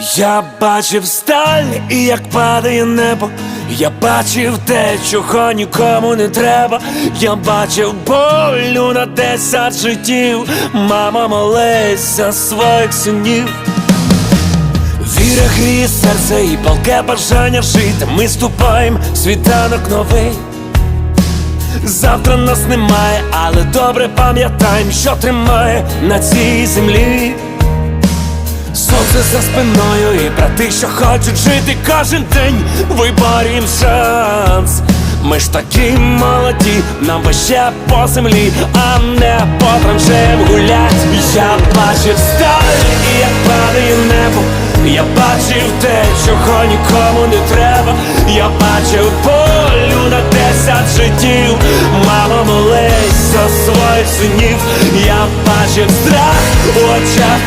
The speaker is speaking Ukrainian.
Я бачив сталь і як падає небо. Я бачив те, чого нікому не треба. Я бачив болю на десять життів. Мама молись за своїх синів. Віра гріє серце і палке бажання жити. Ми ступаємо світанок новий. Завтра нас немає, але добре пам'ятаємо, що тримає на цій землі. За спиною і брати, що хочуть жити кожен день, виборім шанс. Ми ж такі молоді, нам ще по землі, а не по траншеям гулять. Я бачив сталь і як падає небо. Я бачив те, чого нікому не треба. Я бачив полю на десять життів. Мама молись за своїх синів. Я бачив страх у очах